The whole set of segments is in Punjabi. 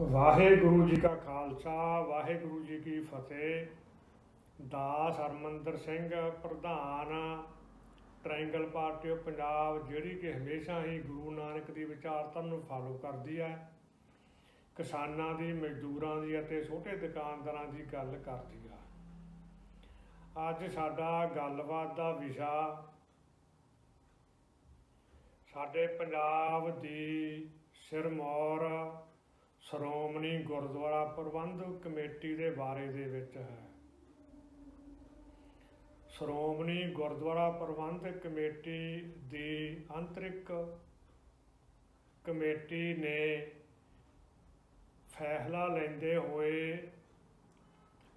ਵਾਹਿਗੁਰੂ ਜੀ ਕਾ ਖਾਲਸਾ, ਵਾਹਿਗੁਰੂ ਜੀ ਕੀ ਫਤਿਹ। ਦਾਸ ਹਰਮੰਦਰ ਸਿੰਘ, ਪ੍ਰਧਾਨ, ਟ੍ਰਾਇੰਗਲ ਪਾਰਟੀ ਆਫ ਪੰਜਾਬ, ਜਿਹੜੀ ਕਿ ਹਮੇਸ਼ਾ ਹੀ ਗੁਰੂ ਨਾਨਕ ਦੀ ਵਿਚਾਰਧਾਰਾ ਨੂੰ ਫਾਲੋ ਕਰਦੀ ਹੈ। ਕਿਸਾਨਾਂ ਦੀ, ਮਜ਼ਦੂਰਾਂ ਦੀ ਅਤੇ ਛੋਟੇ ਦੁਕਾਨਦਾਰਾਂ ਦੀ ਗੱਲ ਕਰਦੀ ਆ। ਅੱਜ ਸਾਡਾ ਗੱਲਬਾਤ ਦਾ ਵਿਸ਼ਾ ਸਾਡੇ ਪੰਜਾਬ ਦੀ ਸਿਰਮੌਰ ਸ਼੍ਰੋਮਣੀ ਗੁਰਦੁਆਰਾ ਪ੍ਰਬੰਧਕ ਕਮੇਟੀ ਦੇ ਬਾਰੇ ਦੇ ਵਿੱਚ ਹੈ। ਸ਼੍ਰੋਮਣੀ ਗੁਰਦੁਆਰਾ ਪ੍ਰਬੰਧਕ ਕਮੇਟੀ ਦੀ ਅੰਤਰਿਕ ਕਮੇਟੀ ਨੇ ਫੈਸਲਾ ਲੈਂਦੇ ਹੋਏ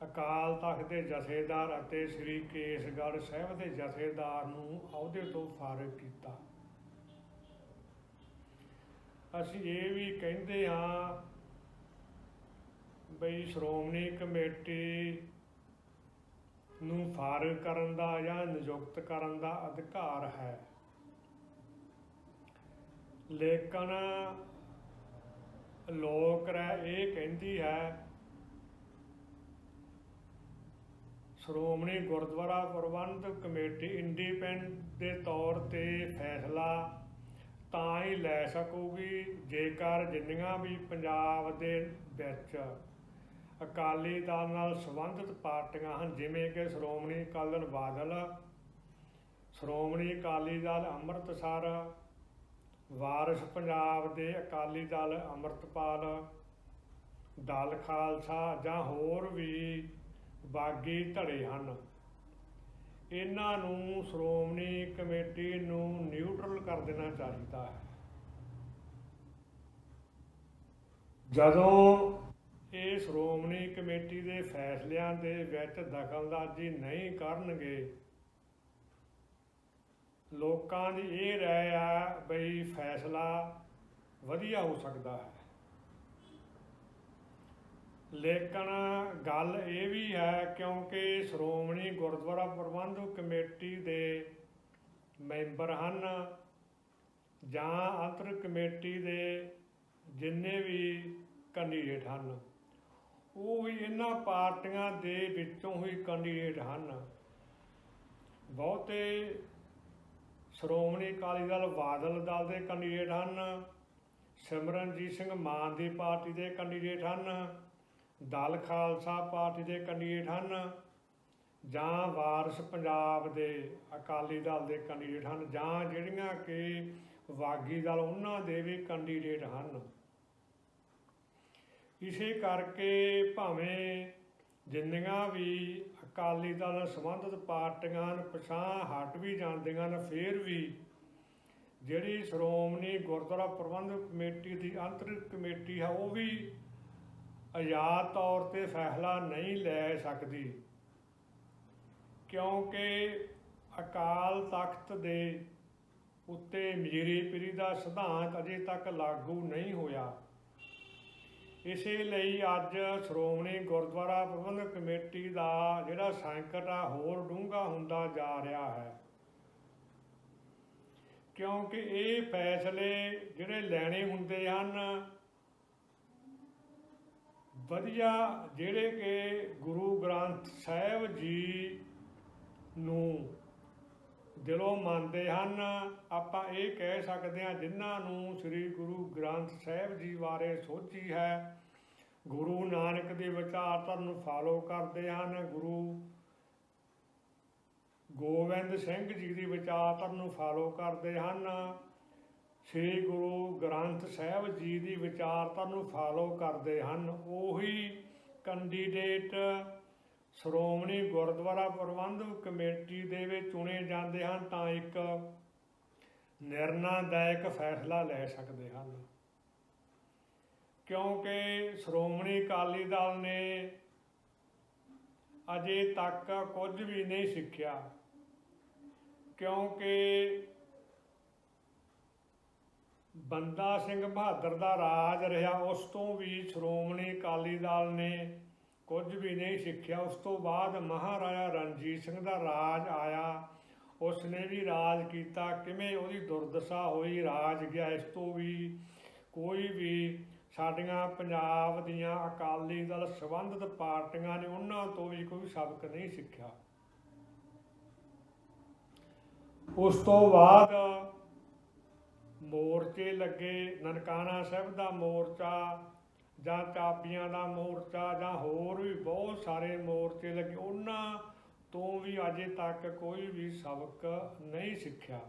ਅਕਾਲ ਤਖਤ ਦੇ ਜਥੇਦਾਰ ਅਤੇ ਸ੍ਰੀ ਕੇਸਗੜ੍ਹ ਸਾਹਿਬ ਦੇ ਜਥੇਦਾਰ ਨੂੰ ਅਹੁਦੇ ਤੋਂ ਫਾਰਗ ਕੀਤਾ। ਅਸੀਂ ਇਹ ਵੀ ਕਹਿੰਦੇ ਹਾਂ ਬਈ ਸ਼੍ਰੋਮਣੀ ਕਮੇਟੀ ਨੂੰ ਫਾਰਗ ਕਰਨ ਦਾ ਜਾਂ ਨਿਯੁਕਤ ਕਰਨ ਦਾ ਅਧਿਕਾਰ ਹੈ। ਲੇਕਿਨ ਲੋਕ ਰਹਿ ਇਹ ਕਹਿੰਦੀ ਹੈ, ਸ਼੍ਰੋਮਣੀ ਗੁਰਦੁਆਰਾ ਪ੍ਰਬੰਧਕ ਕਮੇਟੀ ਇੰਡੀਪੈਂਡੈਂਟ ਦੇ ਤੌਰ ਤੇ ਫੈਸਲਾ ਤਾਂ ਹੀ ਲੈ ਸਕੂਗੀ ਜੇਕਰ ਜਿੰਨੀਆਂ ਵੀ ਪੰਜਾਬ ਦੇ ਵਿੱਚ ਅਕਾਲੀ ਦਲ ਨਾਲ ਸੰਬੰਧਿਤ ਪਾਰਟੀਆਂ ਹਨ, ਜਿਵੇਂ ਕਿ ਸ਼੍ਰੋਮਣੀ ਅਕਾਲੀ ਦਲ ਬਾਦਲ, ਸ਼੍ਰੋਮਣੀ ਅਕਾਲੀ ਦਲ ਅੰਮ੍ਰਿਤਸਰ, ਵਾਰਿਸ ਪੰਜਾਬ ਦੇ ਅਕਾਲੀ ਦਲ ਅੰਮ੍ਰਿਤਪਾਲ, ਦਲ ਖਾਲਸਾ ਜਾਂ ਹੋਰ ਵੀ ਬਾਗੀ ਧੜੇ ਹਨ। ਇਹਨਾਂ ਨੂੰ ਸ਼੍ਰੋਮਣੀ ਕਮੇਟੀ ਨੂੰ ਨਿਊਟਰਲ ਕਰ ਦੇਣਾ ਚਾਹੀਦਾ ਹੈ। ਜਦੋਂ ਇਹ ਸ਼੍ਰੋਮਣੀ ਕਮੇਟੀ ਦੇ ਫੈਸਲਿਆਂ ਦੇ ਵਿੱਚ ਦਖਲਅੰਦਾਜ਼ੀ ਨਹੀਂ ਕਰਨਗੇ। ਲੋਕਾਂ ਦੀ ਇਹ ਰਾਏ ਆ ਬਈ ਫੈਸਲਾ ਵਧੀਆ ਹੋ ਸਕਦਾ ਹੈ। ਲੇਕਿਨ ਗੱਲ ਇਹ ਵੀ ਹੈ ਕਿਉਂਕਿ ਸ਼੍ਰੋਮਣੀ ਗੁਰਦੁਆਰਾ ਪ੍ਰਬੰਧਕ ਕਮੇਟੀ ਦੇ ਮੈਂਬਰ ਹਨ ਜਾਂ ਅੰਤਰ ਕਮੇਟੀ ਦੇ ਜਿੰਨੇ ਵੀ ਕੈਂਡੀਡੇਟ ਹਨ। ਉਹ ਵੀ ਇਹਨਾਂ ਪਾਰਟੀਆਂ ਦੇ ਵਿੱਚੋਂ ਹੀ ਕੈਂਡੀਡੇਟ ਹਨ। ਬਹੁਤੇ ਸ਼੍ਰੋਮਣੀ ਅਕਾਲੀ ਦਲ ਬਾਦਲ ਦਲ ਦੇ ਕੈਂਡੀਡੇਟ ਹਨ। ਸਿਮਰਨਜੀਤ ਸਿੰਘ ਮਾਨ ਦੀ ਪਾਰਟੀ ਦੇ ਕੈਂਡੀਡੇਟ ਹਨ। ਦਲ ਖਾਲਸਾ ਪਾਰਟੀ ਦੇ ਕੈਂਡੀਡੇਟ ਹਨ। ਜਾਂ ਵਾਰਸ ਪੰਜਾਬ ਦੇ ਅਕਾਲੀ ਦਲ ਦੇ ਕੈਂਡੀਡੇਟ ਹਨ। ਜਾਂ ਜਿਹੜੀਆਂ ਕਿ ਵਾਗੀ ਦਲ, ਉਹਨਾਂ ਦੇ ਵੀ ਕੈਂਡੀਡੇਟ ਹਨ। ਇਸੇ ਕਰਕੇ ਭਾਵੇਂ ਜਿੰਨੀਆਂ ਵੀ ਅਕਾਲੀ ਦਲ ਨਾਲ ਸੰਬੰਧਿਤ ਪਾਰਟੀਆਂ ਹਨ ਪਛਾਂ ਹਟ ਵੀ ਜਾਂਦੀਆਂ ਨੇ, ਫਿਰ ਵੀ ਜਿਹੜੀ ਸ਼੍ਰੋਮਣੀ ਗੁਰਦੁਆਰਾ ਪ੍ਰਬੰਧਕ ਕਮੇਟੀ ਦੀ ਅੰਤਰਿਕ ਕਮੇਟੀ ਹੈ ਉਹ ਵੀ ਆਜ਼ਾਦ ਤੌਰ ਤੇ ਫੈਸਲਾ ਨਹੀਂ ਲੈ ਸਕਦੀ। ਕਿਉਂਕਿ ਅਕਾਲ ਤਖਤ ਦੇ ਉੱਤੇ ਮਜੀਰੀ ਪੀਰੀ ਦਾ ਸਿਧਾਂਤ ਅਜੇ ਤੱਕ ਲਾਗੂ ਨਹੀਂ ਹੋਇਆ। ਇਸੇ ਲਈ ਅੱਜ ਸ਼੍ਰੋਮਣੀ ਗੁਰਦੁਆਰਾ ਪ੍ਰਬੰਧਕ ਕਮੇਟੀ ਦਾ ਜਿਹੜਾ ਸੰਕਟ ਆ, ਹੋਰ ਡੂੰਘਾ ਹੁੰਦਾ ਜਾ ਰਿਹਾ ਹੈ। ਕਿਉਂਕਿ ਇਹ ਫੈਸਲੇ ਜਿਹੜੇ ਲੈਣੇ ਹੁੰਦੇ ਹਨ, ਵਧੀਆ ਜਿਹੜੇ ਕਿ ਗੁਰੂ ਗ੍ਰੰਥ ਸਾਹਿਬ ਜੀ ਨੂੰ ਦਿਲੋਂ ਮੰਨਦੇ ਹਨ। ਆਪਾਂ ਇਹ ਕਹਿ ਸਕਦੇ ਹਾਂ ਜਿਨ੍ਹਾਂ ਨੂੰ ਸ੍ਰੀ ਗੁਰੂ ਗ੍ਰੰਥ ਸਾਹਿਬ ਜੀ ਬਾਰੇ ਸੋਚੀ ਹੈ, ਗੁਰੂ ਨਾਨਕ ਦੇ ਵਿਚਾਰਧਾਰਾ ਨੂੰ ਫਾਲੋ ਕਰਦੇ ਹਨ। ਗੁਰੂ ਗੋਬਿੰਦ ਸਿੰਘ ਜੀ ਦੀ ਵਿਚਾਰਧਾਰਾ ਨੂੰ ਫਾਲੋ ਕਰਦੇ ਹਨ। ਸ੍ਰੀ ਗੁਰੂ ਗ੍ਰੰਥ ਸਾਹਿਬ ਜੀ ਦੀ ਵਿਚਾਰਧਾਰਾ ਨੂੰ ਫਾਲੋ ਕਰਦੇ ਹਨ। ਉਹੀ ਕੈਂਡੀਡੇਟ ਸ਼੍ਰੋਮਣੀ ਗੁਰਦੁਆਰਾ ਪ੍ਰਬੰਧਕ ਕਮੇਟੀ ਦੇ ਵਿੱਚ ਚੁਣੇ ਜਾਂਦੇ ਹਨ ਤਾਂ ਇੱਕ ਨਿਰਣਾਦਾਇਕ ਫੈਸਲਾ ਲੈ ਸਕਦੇ ਹਨ। ਕਿਉਂਕਿ ਸ਼੍ਰੋਮਣੀ ਅਕਾਲੀ ਦਲ ਨੇ ਅਜੇ ਤੱਕ ਕੁਝ ਵੀ ਨਹੀਂ ਸਿੱਖਿਆ। ਕਿਉਂਕਿ ਬੰਦਾ ਸਿੰਘ ਬਹਾਦਰ ਦਾ ਰਾਜ ਰਿਹਾ, ਉਸ ਤੋਂ ਵੀ ਸ਼੍ਰੋਮਣੀ ਅਕਾਲੀ ਦਲ ਨੇ ਕੁਝ ਵੀ ਨਹੀਂ ਸਿੱਖਿਆ। ਉਸ ਤੋਂ ਬਾਅਦ ਮਹਾਰਾਜਾ ਰਣਜੀਤ ਸਿੰਘ ਦਾ ਰਾਜ ਆਇਆ। ਉਸ ਨੇ ਵੀ ਰਾਜ ਕੀਤਾ। ਕਿਵੇਂ ਉਹਦੀ ਦੁਰਦਸ਼ਾ ਹੋਈ, ਰਾਜ ਗਿਆ। ਇਸ ਤੋਂ ਵੀ ਕੋਈ ਵੀ ਸਾਡੀਆਂ ਪੰਜਾਬ ਦੀਆਂ ਅਕਾਲੀ ਦਲ ਸੰਬੰਧਿਤ ਪਾਰਟੀਆਂ ਨੇ ਉਹਨਾਂ ਤੋਂ ਵੀ ਕੋਈ ਸਬਕ ਨਹੀਂ ਸਿੱਖਿਆ। ਉਸ ਤੋਂ ਬਾਅਦ ਮੋਰਚੇ ਲੱਗੇ। ਨਨਕਾਣਾ ਸਾਹਿਬ ਦਾ ਮੋਰਚਾ ਜਾਂ ਚਾਬੀਆਂ ਦਾ ਮੋਰਚਾ ਜਾਂ ਹੋਰ ਵੀ ਬਹੁਤ ਸਾਰੇ ਮੋਰਚੇ ਲੱਗੇ, ਉਹਨਾਂ ਤੋਂ ਵੀ ਅਜੇ ਤੱਕ ਕੋਈ ਵੀ ਸਬਕ ਨਹੀਂ ਸਿੱਖਿਆ।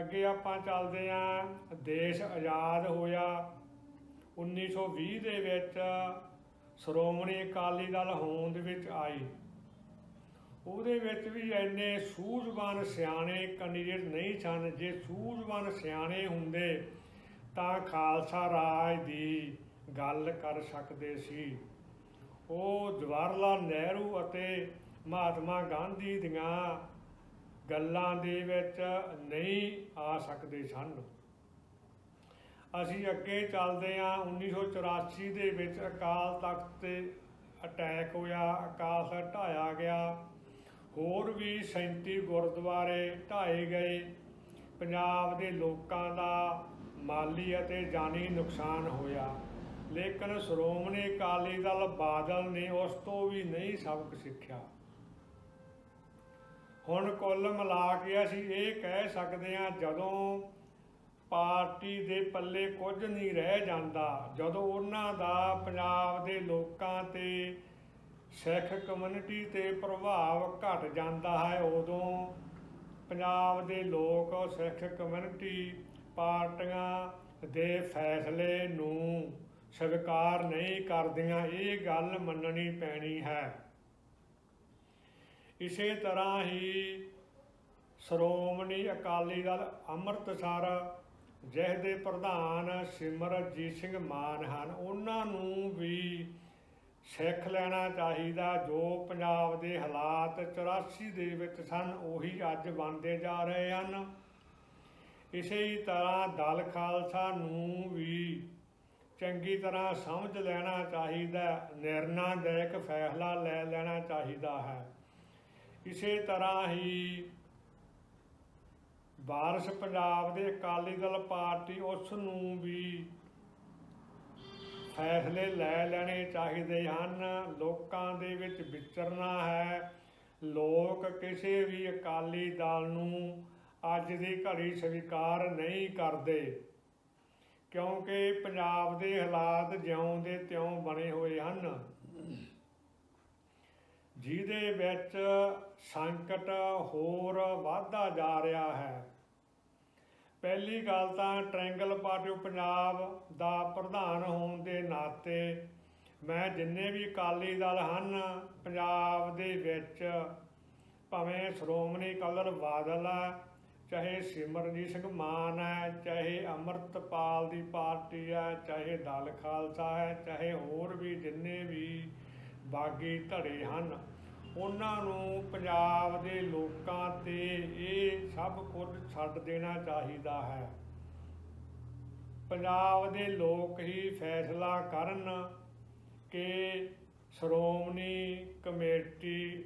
ਅੱਗੇ ਆਪਾਂ ਚੱਲਦੇ ਆਂ ਦੇਸ਼ ਆਜ਼ਾਦ ਹੋਇਆ। 1920 ਦੇ ਵਿੱਚ ਸ਼੍ਰੋਮਣੀ ਅਕਾਲੀ ਦਲ ਹੋਂਦ ਵਿੱਚ ਆਈ। ਉਹਦੇ ਵਿੱਚ ਵੀ ਇੰਨੇ ਸੂਝਵਾਨ ਸਿਆਣੇ ਕੈਂਡੀਡੇਟ ਨਹੀਂ ਸਨ, ਜੇ ਸੂਝਵਾਨ ਸਿਆਣੇ ਹੁੰਦੇ ਤਾਂ ਖਾਲਸਾ ਰਾਜ ਦੀ ਗੱਲ ਕਰ ਸਕਦੇ ਸੀ। ਉਹ ਜਵਾਹਰ ਲਾਲ ਨਹਿਰੂ ਅਤੇ ਮਹਾਤਮਾ ਗਾਂਧੀ ਦੀਆਂ ਗੱਲਾਂ ਦੇ ਵਿੱਚ ਨਹੀਂ ਆ ਸਕਦੇ ਸਨ। ਅਸੀਂ ਅੱਗੇ ਚੱਲਦੇ ਹਾਂ। 1984 ਦੇ ਵਿੱਚ ਅਕਾਲ ਤਖਤ ਤੇ ਅਟੈਕ ਹੋਇਆ, ਅਕਾਲ ਤਖਤ ਢਾਇਆ ਗਿਆ। ਹੋਰ ਵੀ 37 ਗੁਰਦੁਆਰੇ ਢਾਏ ਗਏ। ਪੰਜਾਬ ਦੇ ਲੋਕਾਂ ਦਾ ਮਾਲੀ ਅਤੇ ਜਾਨੀ ਨੁਕਸਾਨ ਹੋਇਆ। ਲੇਕਿਨ ਸ਼੍ਰੋਮਣੀ ਅਕਾਲੀ ਦਲ ਬਾਦਲ ਨੇ ਉਸ ਤੋਂ ਵੀ ਨਹੀਂ ਸਬਕ ਸਿੱਖਿਆ। ਹੁਣ ਕੁੱਲ ਮਿਲਾ ਕੇ ਅਸੀਂ ਇਹ ਕਹਿ ਸਕਦੇ ਹਾਂ, ਜਦੋਂ ਪਾਰਟੀ ਦੇ ਪੱਲੇ ਕੁਝ ਨਹੀਂ ਰਹਿ ਜਾਂਦਾ, ਜਦੋਂ ਉਹਨਾਂ ਦਾ ਪੰਜਾਬ ਦੇ ਲੋਕਾਂ ਤੇ ਸਿੱਖ ਕਮਿਊਨਿਟੀ ਤੇ ਪ੍ਰਭਾਵ ਘਟ ਜਾਂਦਾ ਹੈ, ਉਦੋਂ ਪੰਜਾਬ ਦੇ ਲੋਕ ਸਿੱਖ ਕਮਿਊਨਿਟੀ ਪਾਰਟੀਆਂ ਦੇ ਫੈਸਲੇ ਨੂੰ ਸਵੀਕਾਰ ਨਹੀਂ ਕਰਦੀਆਂ, ਇਹ ਗੱਲ ਮੰਨਣੀ ਪੈਣੀ ਹੈ। ਇਸੇ ਤਰ੍ਹਾਂ ਹੀ ਸ਼੍ਰੋਮਣੀ ਅਕਾਲੀ ਦਲ ਅੰਮ੍ਰਿਤਸਰ ਜਿਸ ਦੇ ਪ੍ਰਧਾਨ ਸਿਮਰਜੀਤ ਸਿੰਘ ਮਾਨ ਹਨ, ਉਹਨਾਂ ਨੂੰ ਵੀ ਸਿੱਖ ਲੈਣਾ ਚਾਹੀਦਾ, ਜੋ ਪੰਜਾਬ ਦੇ ਹਾਲਾਤ 84 ਦੇ ਵਿੱਚ ਸਨ, ਉਹੀ ਅੱਜ ਬਣਦੇ ਜਾ ਰਹੇ ਹਨ। ਇਸੇ ਹੀ ਤਰ੍ਹਾਂ ਦਲ ਖਾਲਸਾ ਨੂੰ ਵੀ ਚੰਗੀ ਤਰ੍ਹਾਂ ਸਮਝ ਲੈਣਾ ਚਾਹੀਦਾ ਨਿਰਣਾਦਾਇਕ ਫੈਸਲਾ ਲੈ ਲੈਣਾ ਚਾਹੀਦਾ ਹੈ। ਇਸੇ ਤਰ੍ਹਾਂ ਹੀ ਬਾਰਸ਼ ਪੰਜਾਬ ਦੇ ਅਕਾਲੀ ਦਲ ਪਾਰਟੀ ਉਸ ਨੂੰ ਵੀ ਫੈਸਲੇ ਲੈ ਲੈਣੇ ਚਾਹੀਦੇ ਹਨ। ਲੋਕਾਂ ਦੇ ਵਿੱਚ ਵਿਚਰਨਾ ਹੈ। ਲੋਕ ਕਿਸੇ ਵੀ ਅਕਾਲੀ ਦਲ ਨੂੰ ਅੱਜ ਦੀ ਘੜੀ ਸਵੀਕਾਰ ਨਹੀਂ ਕਰਦੇ, ਕਿਉਂਕਿ ਪੰਜਾਬ ਦੇ ਹਾਲਾਤ ਜਿਉਂ ਦੇ ਤਿਉਂ ਬਣੇ ਹੋਏ ਹਨ। ਜਿਹਦੇ ਵਿੱਚ ਸੰਕਟ ਹੋਰ ਵਧਦਾ ਜਾ ਰਿਹਾ ਹੈ। ਪਹਿਲੀ ਗੱਲ ਤਾਂ ਟ੍ਰਾਇੰਗਲ ਪਾਰਟੀ ਪੰਜਾਬ ਦਾ ਪ੍ਰਧਾਨ ਹੋਣ ਦੇ ਨਾਤੇ ਮੈਂ ਜਿੰਨੇ ਵੀ ਅਕਾਲੀ ਦਲ ਹਨ, ਪੰਜਾਬ ਦੇ ਵਿੱਚ ਭਾਵੇਂ ਸ਼੍ਰੋਮਣੀ ਕਲਰ ਬਾਦਲ ਹੈ ਚਾਹੇ ਸਿਮਰਨਜੀਤ ਸਿੰਘ ਮਾਨ ਹੈ, ਚਾਹੇ ਅਮਰਤਪਾਲ ਦੀ ਪਾਰਟੀ ਹੈ, ਚਾਹੇ ਦਲ ਖਾਲਸਾ ਹੈ, ਚਾਹੇ ਹੋਰ ਵੀ ਜਿੰਨੇ ਵੀ ਬਾਗੀ ਧੜੇ ਹਨ, ਉਹਨਾਂ ਨੂੰ ਪੰਜਾਬ ਦੇ ਲੋਕਾਂ ਤੇ ਇਹ ਸਭ ਕੁਝ ਛੱਡ ਦੇਣਾ ਚਾਹੀਦਾ ਹੈ। ਪੰਜਾਬ ਦੇ ਲੋਕ ਹੀ ਫੈਸਲਾ ਕਰਨ ਕਿ ਸ਼੍ਰੋਮਣੀ ਕਮੇਟੀ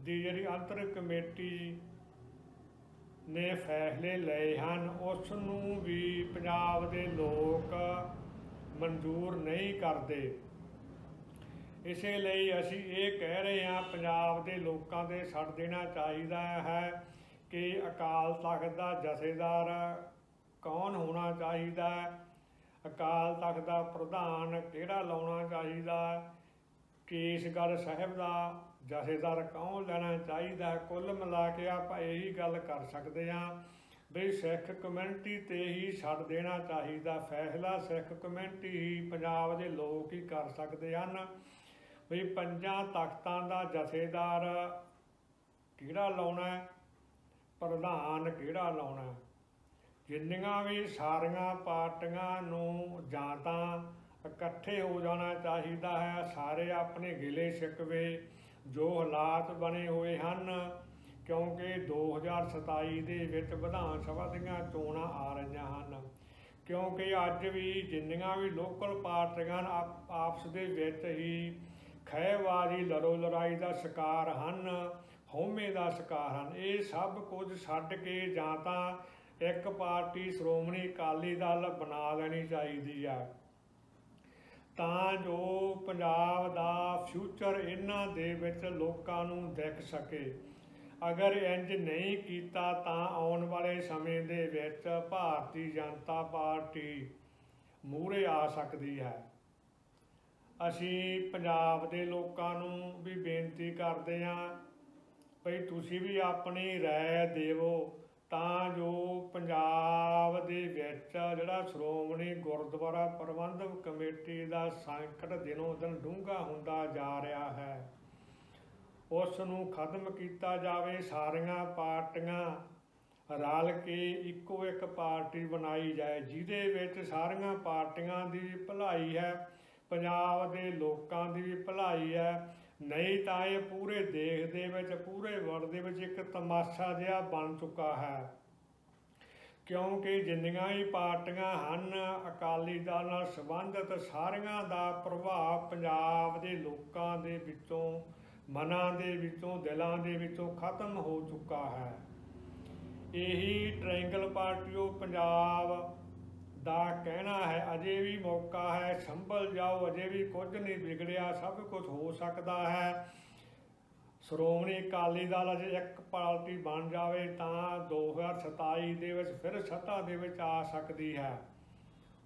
ਦੀ ਜਿਹੜੀ ਅੰਤਰ ਕਮੇਟੀ ਨੇ ਫੈਸਲੇ ਲਏ ਹਨ ਉਸ ਨੂੰ ਵੀ ਪੰਜਾਬ ਦੇ ਲੋਕ ਮਨਜ਼ੂਰ ਨਹੀਂ ਕਰਦੇ। ਇਸੇ ਲਈ ਅਸੀਂ ਇਹ ਕਹਿ ਰਹੇ ਹਾਂ, ਪੰਜਾਬ ਦੇ ਲੋਕਾਂ ਦੇ ਛੱਡ ਦੇਣਾ ਚਾਹੀਦਾ ਹੈ ਕਿ ਅਕਾਲ ਤਖਤ ਦਾ ਜਥੇਦਾਰ ਕੌਣ ਹੋਣਾ ਚਾਹੀਦਾ ਅਕਾਲ ਤਖਤ ਦਾ ਪ੍ਰਧਾਨ ਕਿਹੜਾ ਲਾਉਣਾ ਚਾਹੀਦਾ? ਕੇਸਗੜ੍ਹ ਸਾਹਿਬ ਦਾ ਜਥੇਦਾਰ ਕੌਣ ਲੈਣਾ ਚਾਹੀਦਾ, ਕੁੱਲ ਮਿਲਾ ਕੇ ਆਪਾਂ ਇਹੀ ਗੱਲ ਕਰ ਸਕਦੇ ਹਾਂ ਵੀ ਸਿੱਖ ਕਮਿਊਨਿਟੀ ਤੇ ਹੀ ਛੱਡ ਦੇਣਾ ਚਾਹੀਦਾ। ਫੈਸਲਾ ਸਿੱਖ ਕਮਿਊਨਿਟੀ ਹੀ ਪੰਜਾਬ ਦੇ ਲੋਕ ਹੀ ਕਰ ਸਕਦੇ ਹਨ। ਵੀ ਪੰਜਾਂ ਤਖਤਾਂ ਦਾ ਜਥੇਦਾਰ ਕਿਹੜਾ ਲਾਉਣਾ ਪ੍ਰਧਾਨ ਕਿਹੜਾ ਲਾਉਣਾ ਜਿੰਨੀਆਂ ਵੀ ਸਾਰੀਆਂ ਪਾਰਟੀਆਂ ਨੂੰ ਜਾਂ ਤਾਂ ਇਕੱਠੇ ਹੋ ਜਾਣਾ ਚਾਹੀਦਾ ਹੈ, ਸਾਰੇ ਆਪਣੇ ਗਿਲੇ ਸ਼ਿਕਵੇ ਜੋ ਹਾਲਾਤ ਬਣੇ ਹੋਏ ਹਨ, ਕਿਉਂਕਿ 2027 ਦੇ ਵਿੱਚ ਵਿਧਾਨ ਸਭਾ ਦੀਆਂ ਚੋਣਾਂ ਆ ਰਹੀਆਂ ਹਨ। ਕਿਉਂਕਿ ਅੱਜ ਵੀ ਜਿੰਨੀਆਂ ਵੀ ਲੋਕਲ ਪਾਰਟੀਆਂ ਆਪ- ਆਪਸ ਦੇ ਵਿੱਚ ਹੀ ਖਹਿਬਾਜ਼ੀ ਲੜੋ ਲੜਾਈ ਦਾ ਸ਼ਿਕਾਰ ਹਨ, ਹਉਮੈ ਦਾ ਸ਼ਿਕਾਰ ਹਨ। ਇਹ ਸਭ ਕੁਝ ਛੱਡ ਕੇ ਜਾਂ ਤਾਂ ਇੱਕ ਪਾਰਟੀ ਸ਼੍ਰੋਮਣੀ ਅਕਾਲੀ ਦਲ ਬਣਾ ਲੈਣੀ ਚਾਹੀਦੀ ਹੈ ਤਾਂ ਜੋ ਪੰਜਾਬ ਦਾ ਫਿਊਚਰ ਇਹਨਾਂ ਦੇ ਵਿੱਚ ਲੋਕਾਂ ਨੂੰ ਦਿਖ ਸਕੇ। ਅਗਰ ਇੰਜ ਨਹੀਂ ਕੀਤਾ ਤਾਂ ਆਉਣ ਵਾਲੇ ਸਮੇਂ ਦੇ ਵਿੱਚ ਭਾਰਤੀ ਜਨਤਾ ਪਾਰਟੀ ਮੂਹਰੇ ਆ ਸਕਦੀ ਹੈ। ਅਸੀਂ ਪੰਜਾਬ ਦੇ ਲੋਕਾਂ ਨੂੰ ਵੀ ਬੇਨਤੀ ਕਰਦੇ ਹਾਂ ਭਈ ਤੁਸੀਂ ਵੀ ਆਪਣੀ ਰਾਏ ਦੇਵੋ। ਤਾਂ ਜੋ ਪੰਜਾਬ ਦੇ ਵਿੱਚ ਜਿਹੜਾ ਸ਼੍ਰੋਮਣੀ ਗੁਰਦੁਆਰਾ ਪ੍ਰਬੰਧਕ ਕਮੇਟੀ ਦਾ ਸੰਕਟ ਦਿਨੋਂ ਦਿਨ ਡੂੰਘਾ ਹੁੰਦਾ ਜਾ ਰਿਹਾ ਹੈ। ਉਸ ਨੂੰ ਖਤਮ ਕੀਤਾ ਜਾਵੇ ਸਾਰੀਆਂ ਪਾਰਟੀਆਂ, ਰਲ ਕੇ ਇੱਕੋ ਇੱਕ ਪਾਰਟੀ ਬਣਾਈ ਜਾਏ, ਜਿਹਦੇ ਵਿੱਚ ਸਾਰੀਆਂ ਪਾਰਟੀਆਂ ਦੀ ਭਲਾਈ ਹੈ, ਪੰਜਾਬ ਦੇ ਲੋਕਾਂ ਦੀ ਵੀ ਭਲਾਈ ਹੈ ਨਹੀਂ ਤਾਂ ਇਹ ਪੂਰੇ ਦੇਸ਼ ਦੇ ਵਿੱਚ, ਪੂਰੇ ਵਰਲਡ ਦੇ ਵਿੱਚ ਇੱਕ ਤਮਾਸ਼ਾ ਜਿਹਾ ਬਣ ਚੁੱਕਾ ਹੈ। ਕਿਉਂਕਿ ਜਿੰਨੀਆਂ ਹੀ ਪਾਰਟੀਆਂ ਹਨ, ਅਕਾਲੀ ਦਲ ਨਾਲ ਸੰਬੰਧਿਤ ਸਾਰੀਆਂ ਦਾ ਪ੍ਰਭਾਵ ਪੰਜਾਬ ਦੇ ਲੋਕਾਂ ਦੇ ਵਿੱਚੋਂ, ਮਨਾਂ ਦੇ ਵਿੱਚੋਂ, ਦਿਲਾਂ ਦੇ ਵਿੱਚੋਂ ਖਤਮ ਹੋ ਚੁੱਕਾ ਹੈ। ਇਹੀ ਟ੍ਰਾਇੰਗਲ ਪਾਰਟੀਓ ਪੰਜਾਬ ਦਾ ਕਹਿਣਾ ਹੈ, ਅਜੇ ਵੀ ਮੌਕਾ ਹੈ, ਸੰਭਲ ਜਾਓ, ਅਜੇ ਵੀ ਕੁਝ ਨਹੀਂ ਵਿਗੜਿਆ, ਸਭ ਕੁਝ ਹੋ ਸਕਦਾ ਹੈ। ਸ਼੍ਰੋਮਣੀ ਅਕਾਲੀ ਦਲ ਅਜੇ ਇੱਕ ਪਾਰਟੀ ਬਣ ਜਾਵੇ ਤਾਂ 2027 ਦੇ ਵਿੱਚ ਫਿਰ ਸੱਤਾ ਦੇ ਵਿੱਚ ਆ ਸਕਦੀ ਹੈ।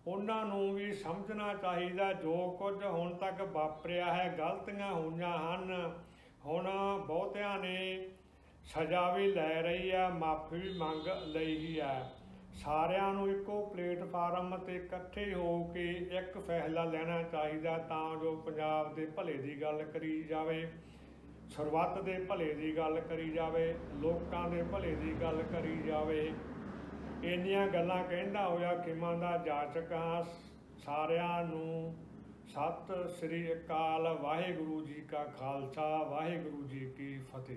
ਉਹਨਾਂ ਨੂੰ ਵੀ ਸਮਝਣਾ ਚਾਹੀਦਾ ਜੋ ਕੁਝ ਹੁਣ ਤੱਕ ਵਾਪਰਿਆ ਹੈ, ਗਲਤੀਆਂ ਹੋਈਆਂ ਹਨ। ਹੁਣ ਬਹੁਤਿਆਂ ਨੇ ਸਜ਼ਾ ਵੀ ਲੈ ਰਹੀ ਹੈ, ਮਾਫੀ ਵੀ ਮੰਗ ਲਈ ਹੀ ਹੈ। ਸਾਰਿਆਂ ਨੂੰ ਇੱਕੋ ਪਲੇਟਫਾਰਮ ਤੇ ਇਕੱਠੇ ਹੋ ਕੇ ਇੱਕ ਫੈਸਲਾ ਲੈਣਾ ਚਾਹੀਦਾ ਤਾਂ ਜੋ ਪੰਜਾਬ ਦੇ ਭਲੇ ਦੀ ਗੱਲ ਕਰੀ ਜਾਵੇ ਸਰਬੱਤ ਦੇ ਭਲੇ ਦੀ ਗੱਲ ਕਰੀ ਜਾਵੇ, ਲੋਕਾਂ ਦੇ ਭਲੇ ਦੀ ਗੱਲ ਕਰੀ ਜਾਵੇ। ਇੰਨੀਆਂ ਗੱਲਾਂ ਕਹਿੰਦਾ ਹੋਇਆ ਕਿਮਾਂ ਦਾ ਜਾਚਕ ਹਾਂ, ਸਾਰਿਆਂ ਨੂੰ ਸਤਿ ਸ੍ਰੀ ਅਕਾਲ, ਵਾਹਿਗੁਰੂ ਜੀ ਕਾ ਖਾਲਸਾ, ਵਾਹਿਗੁਰੂ ਜੀ ਕੀ ਫਤਿਹ।